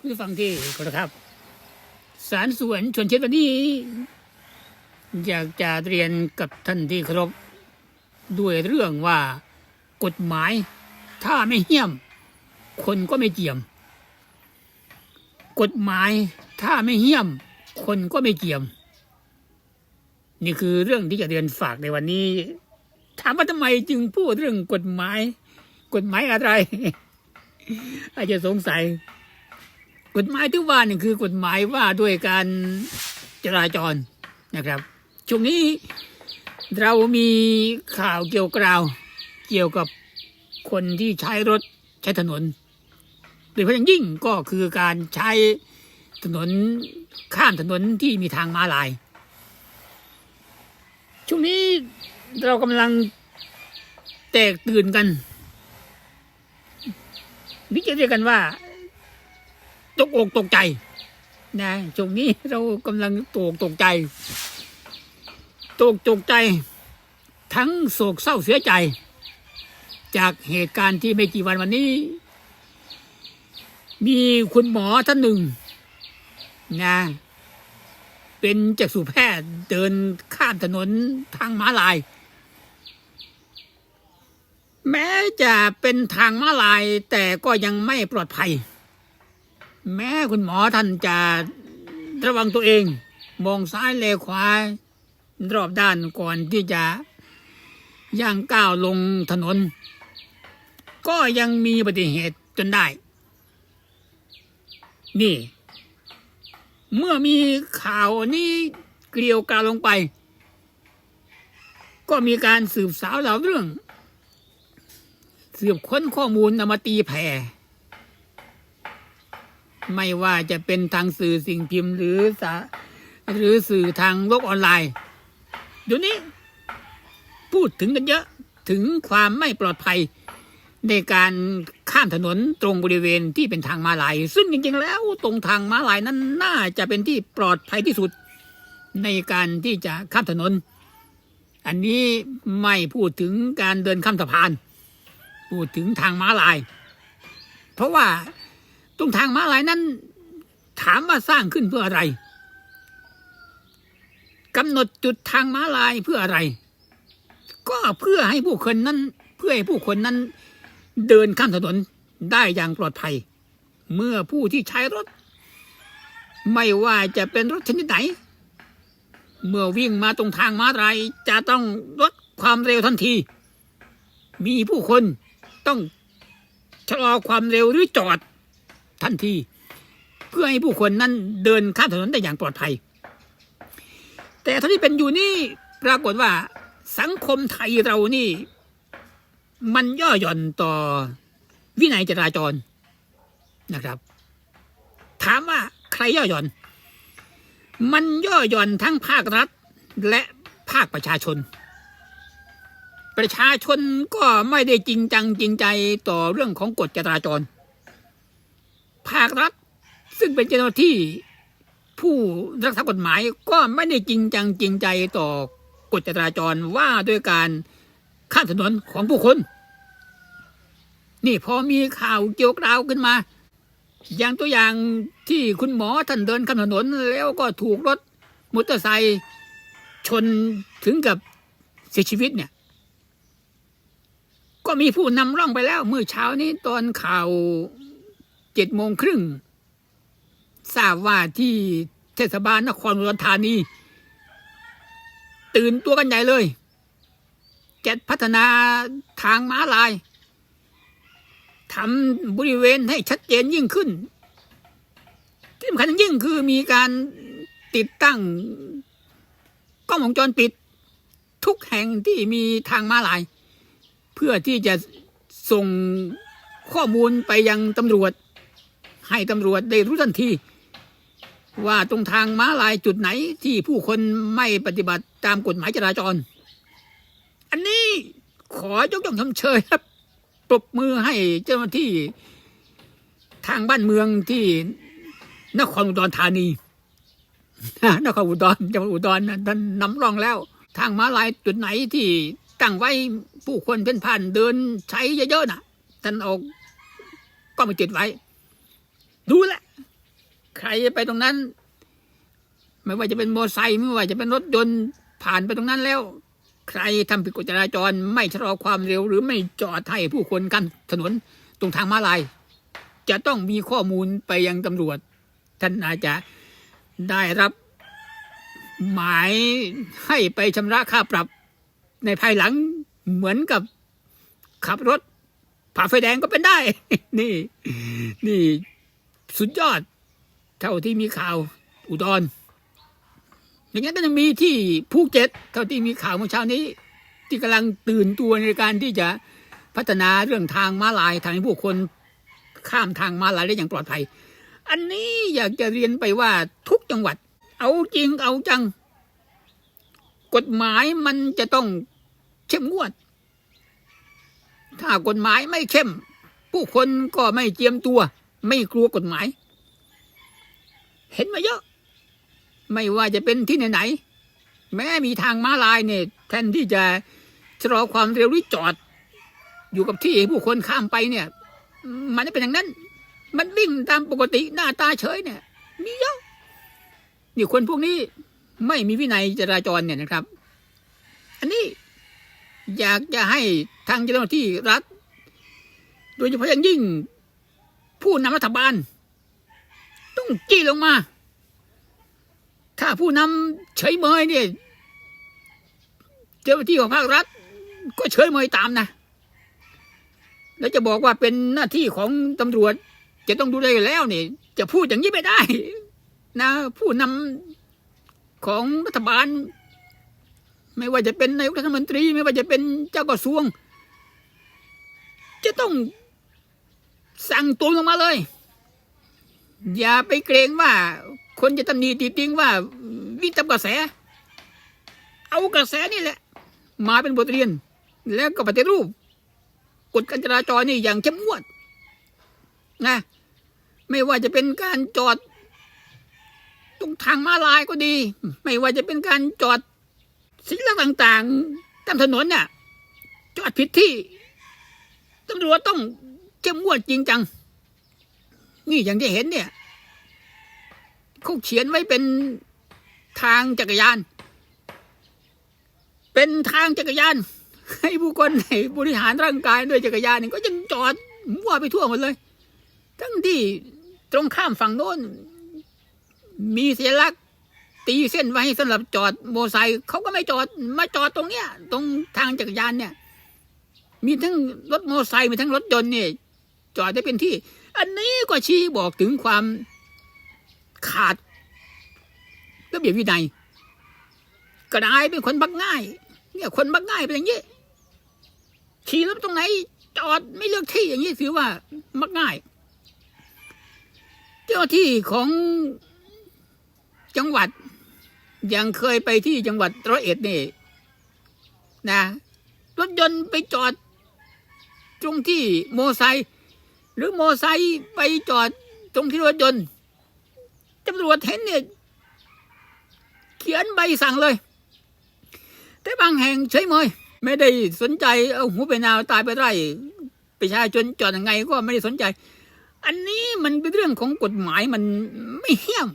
ผู้ฟังที่เครพครับ สารสวนชวนเช็ดวันนี้ อยากจะเรียนกับท่านที่เคารพด้วยเรื่องว่ากฎหมาย ถ้าไม่เหี้ยม คนก็ไม่เจียม กฎหมายถ้าไม่เหี้ยม คนก็ไม่เจียม นี่คือเรื่องที่จะเรียนฝากในวันนี้ ถามว่าทำไมจึงพูดเรื่องกฎหมาย กฎหมายอะไร อาจจะสงสัย กฎหมายที่ว่านี่คือกฎหมายว่าด้วยการจราจรนะครับ ช่วงนี้เรามีข่าวเกี่ยวกราวเกี่ยวกับคนที่ใช้รถใช้ถนนโดยเฉพาะอย่างยิ่งก็คือการใช้ถนนข้ามถนนที่มีทางม้าลาย ช่วงนี้เรากำลังแตกตื่นกันนี่จะเรียกกันว่า ตกอกตกใจ นะช่วงนี้เรากำลังตกตกใจ ตกตกใจ ทั้งโศกเศร้าเสียใจ จากเหตุการณ์ที่ไม่กี่วันวันนี้ มีคุณหมอท่านหนึ่ง นะ เป็นจักษุแพทย์เดินข้ามถนนทางม้าลาย แม้จะเป็นทางม้าลายแต่ก็ยังไม่ปลอดภัย แม้คุณหมอท่านจะระวังตัวเอง มองซ้ายเลขวารอบด้านก่อนที่จะย่างก้าวลงถนน ก็ยังมีอุบัติเหตุจนได้ นี่ เมื่อมีข่าวนี้เกลียวกาลงไป ก็มีการสืบสาวเหล่าเรื่อง สืบค้นข้อมูลนำมาตีแผ่ ไม่ว่าจะเป็นทางสื่อสิ่งพิมพ์หรือสาหรือสื่อทางโลกออนไลน์เดี๋ยวนี้ พูดถึงกันเยอะถึงความไม่ปลอดภัยในการข้ามถนนตรงบริเวณที่เป็นทางม้าลาย ซึ่งจริงๆ แล้วตรงทางม้าลายนั้นน่าจะเป็นที่ปลอดภัยที่สุดในการที่จะข้ามถนน อันนี้ไม่พูดถึงการเดินข้ามสะพาน พูดถึงทางม้าลาย เพราะว่า ตรงทางม้าลายนั้น ถามว่าสร้างขึ้นเพื่ออะไรกำหนดจุดทางม้าลายเพื่ออะไร ก็เพื่อให้ผู้คนนั้น เพื่อให้ผู้คนนั้น เดินข้ามถนนได้อย่างปลอดภัย เมื่อผู้ที่ใช้รถ ไม่ว่าจะเป็นรถชนิดไหน เมื่อวิ่งมาตรงทางม้าลายจะต้องลดความเร็วทันที มีผู้คนต้องชะลอความเร็วหรือจอด ทันที เพื่อให้ผู้คนนั้นเดินข้ามถนนได้อย่างปลอดภัย แต่เท่าที่เป็นอยู่นี่ปรากฏว่าสังคมไทยเรานี่ มันย่อหย่อนต่อวินัยจราจรนะครับ ถามว่าใครย่อหย่อน มันย่อหย่อนทั้งภาครัฐและภาคประชาชน ประชาชนก็ไม่ได้จริงจังจริงใจต่อเรื่องของกฎจราจร ภาครัฐ ซึ่งเป็นเจ้าหน้าที่ผู้รักษากฎหมายก็ไม่ได้จริงจังจริงใจต่อกฎจราจรว่าด้วยการข้ามถนนของผู้คน นี่พอมีข่าวเกี่ยวกราวขึ้นมา อย่างตัวอย่างที่คุณหมอท่านเดินข้ามถนนแล้วก็ถูกรถมอเตอร์ไซค์ชนถึงกับเสียชีวิตเนี่ย ก็มีผู้นำร่องไปแล้วเมื่อเช้านี้ตอนข่าว เจ็ดโมงครึ่งทราบว่าที่เทศบาลนครอุดรธานีตื่นตัวกันใหญ่เลยจัดพัฒนาทางม้าลายทำบริเวณให้ชัดเจนยิ่งขึ้น ที่สำคัญยิ่งคือมีการติดตั้งกล้องวงจรปิด ทุกแห่งที่มีทางม้าลาย เพื่อที่จะส่งข้อมูลไปยังตำรวจ ให้ตำรวจได้รู้ทันที ว่าตรงทางม้าลายจุดไหนที่ผู้คนไม่ปฏิบัติตามกฎหมายจราจร อันนี้ขอยกย่องชมเชยครับปรบมือให้เจ้าหน้าที่ทางบ้านเมืองที่นครอุดรธานีนครอุดรจังหวัดอุดรนะท่านนำร่องแล้ว ทางม้าลายจุดไหนที่ตั้งไว้ผู้คนเป็นผ่านเดินใช้เยอะๆน่ะท่านเอาก็มาติดไว้ ดูแหละรไปตรงนั้น ไม่ว่าจะเป็นมอเตอร์ไซค์ไม่ว่าจะเป็นรถยนต์ผ่านไปตรงนั้นแล้ว ใครทำผิดกฎจราจรไม่ชะลอความเร็ว หรือไม่จอดให้ผู้คนกั้นถนนตรงทางม้าลาย จะต้องมีข้อมูลไปยังตำรวจ ท่านอาจจะได้รับหมายให้ไปชำระค่าปรับในภายหลังเหมือนกับขับรถผ่าไฟแดงก็เป็นได้ นี่ นี่ สุดยอด เท่าที่มีข่าวอุดรอย่างนั้นก็ยังมีที่ภูเก็ตเท่าที่มีข่าวเมื่อเช้านี้ ที่กำลังตื่นตัวในการที่จะพัฒนาเรื่องทางม้าลายทางให้ผู้คนข้ามทางม้าลายได้อย่างปลอดภัย อันนี้อยากจะเรียนไปว่าทุกจังหวัด เอาจริงเอาจัง กฎหมายมันจะต้องเข้มงวด ถ้ากฎหมายไม่เข้ม ผู้คนก็ไม่เจียมตัว ไม่กลัวกฎหมาย เห็นมาเยอะ ไม่ว่าจะเป็นที่ไหนๆแม้มีทางม้าลายเนี่ยแทนที่จะชะลอความเร็วหรือจอด อยู่กับที่ให้ผู้คนข้ามไปเนี่ย มันไม่เป็นอย่างนั้น มันวิ่งตามปกติหน้าตาเฉยเนี่ย มีเยอะนี่คนพวกนี้ไม่มีวินัยจราจรเนี่ยนะครับ อันนี้อยากจะให้ทางเจ้าหน้าที่รัฐ โดยเฉพาะอย่างยิ่ง ผู้นำรัฐบาล ต้องจี้ลงมา ถ้าผู้นำเฉยเมยเนี่ยเจ้าหน้าที่ของภาครัฐ ก็เฉยเมยตามนะ แล้วจะบอกว่าเป็นหน้าที่ของตำรวจ จะต้องดูแลแล้วเนี่ยจะพูดอย่างนี้ไม่ได้ นะ ผู้นำของรัฐบาล ไม่ว่าจะเป็นนายกรัฐมนตรี ไม่ว่าจะเป็นเจ้ากระทรวง จะต้อง สั่งตูนลงมาเลย อย่าไปเกรงว่า คนจะตำหนิติติงว่า วิ่งตามกระแส เอากระแสนี่แหละ มาเป็นบทเรียน แล้วก็ปฏิรูปกฎการจราจรนี่อย่างเข้มงวดนะไม่ว่าจะเป็นการจอด ตรงทางม้าลายก็ดี ไม่ว่าจะเป็นการจอดสิ่งต่างๆตามถนนเนี่ยจอดผิดที่ตำรวจต้อง เข้มงวดจริงจัง นี่อย่างที่เห็นเนี่ยเขาเขียนไว้เป็นทางจักรยาน เป็นทางจักรยาน ให้ผู้คนในบริหารร่างกายด้วยจักรยานนี่ก็ยังจอดมั่วไปทั่วหมดเลย ทั้งที่ตรงข้ามฝั่งโน้น มีเสียลักษณ์ตีเส้นไว้สำหรับจอดโมไซค์เขาก็ไม่จอดมาจอดตรงเนี้ย ตรงทางจักรยานเนี่ย มีทั้งรถโมไซค์มีทั้งรถยนต์เนี่ย จอดได้เป็นที่ อันนี้ก็ชี้บอกถึงความขาดระเบียบวินัยกระไดเป็นคนบักง่าย เนี่ยคนบักง่ายเป็นอย่างนี้ขี่รถตรงไหน จอดไม่เลือกที่อย่างนี้ถือว่ามักง่าย เจ้าที่ของจังหวัด ยังเคยไปที่จังหวัดร้อยเอ็ดนี่นะรถยนต์ไปจอด ตรงที่โมไซค์ หรือโมอไซค์ไปจอดตรงที่รถยนต์ตำรวจเห็นเนี่ยเขียนใบสั่งเลย แต่บางแห่งเฉยเมยไม่ได้สนใจเอาหูไปนาวตายไปไร่ประชาชนจอดยังไงก็ไม่ได้สนใจ อันนี้มันเป็นเรื่องของกฎหมายมันไม่เหี้ยม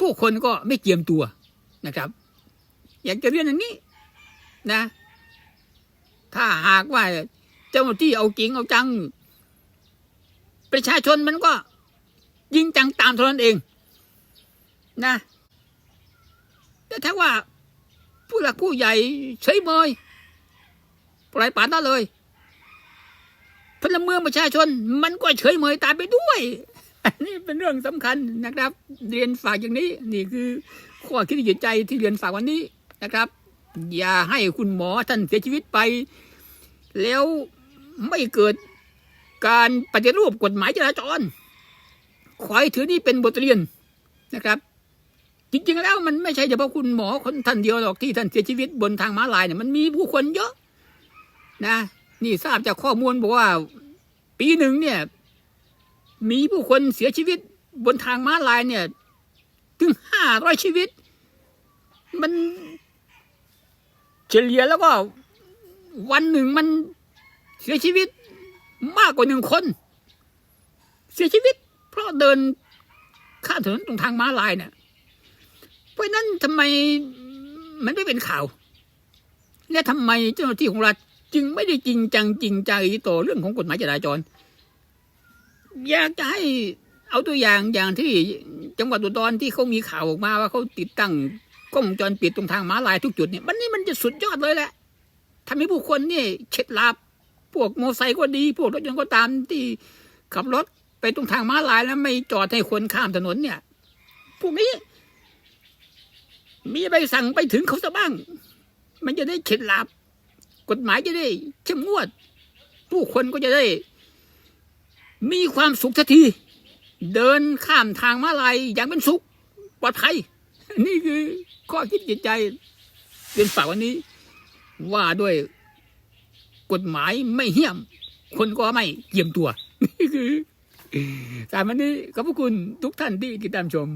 ผู้คนก็ไม่เจียมตัวนะครับ อยากจะเรียนอย่างนี้นะ ถ้าหากว่าเจ้าหน้าที่เอาจริงเอาจัง ประชาชนมันก็ยิงจังตามเท่านั้นเองนะแต่ถ้าว่า ผู้หลักผู้ใหญ่เฉยเมยปล่อยปละละเลยพลเมืองประชาชน มันก็เฉยเมยตามไปด้วย อันนี้เป็นเรื่องสำคัญนะครับ เรียนฝากอย่างนี้ นี่คือข้อคิดที่อยู่ใจที่เรียนฝากวันนี้นะครับ อย่าให้คุณหมอท่านเสียชีวิตไป แล้วไม่เกิด การปฏิรูปกฎหมายจราจร ขอให้ถือนี่เป็นบทเรียนนะครับ จริงๆแล้วมันไม่ใช่เฉพาะคุณหมอคนท่านเดียวหรอกที่ท่านเสียชีวิตบนทางม้าลายเนี่ยมันมีผู้คนเยอะนะ นี่ทราบจากข้อมูลบอกว่า ปีหนึ่งเนี่ย มีผู้คนเสียชีวิตบนทางม้าลายเนี่ย ถึงห้าร้อยชีวิต มันเฉลี่ยแล้วก็วันหนึ่งมันเสียชีวิต มากกว่าหนึ่งคน เสียชีวิต เพราะเดินข้ามถนนตรงทางม้าลายเนี่ยเพราะนั้นทำไมมันไม่เป็นข่าว และทำไมเจ้าหน้าที่ของรัฐจึงไม่ได้จริงจังจริงใจต่อเรื่องของกฎหมายจราจร อยากจะให้เอาตัวอย่างอย่างที่จังหวัดอุดรที่เขามีข่าวออกมาว่าเขาติดตั้งกล้องวงจรปิดตรงทางม้าลายทุกจุดเนี่ยมันนี่มันจะสุดยอดเลยแหละทำให้ผู้คนนี่เข็ดหลาบ พวกมอไซค์ก็ดี พวกรถยนต์ก็ตามที่ขับรถไปตรงทางม้าลายแล้วไม่จอดให้คนข้ามถนนเนี่ย พวกนี้ มีใบสั่งไปถึงเขาซะบ้าง มันจะได้เข็ดหลาบกฎหมายจะได้เข้มงวด ผู้คนก็จะได้ มีความสุขทันที เดินข้ามทางม้าลายอย่างเป็นสุขปลอดภัย นี่คือข้อคิดจิตใจเป็นฝากวันนี้ ว่าด้วย กฎหมายไม่เหี้ยม คนก็ไม่เยี่ยมตัวนี่คือสามวันนี้ขอบพระคุณทุกท่านที่ติดตามชม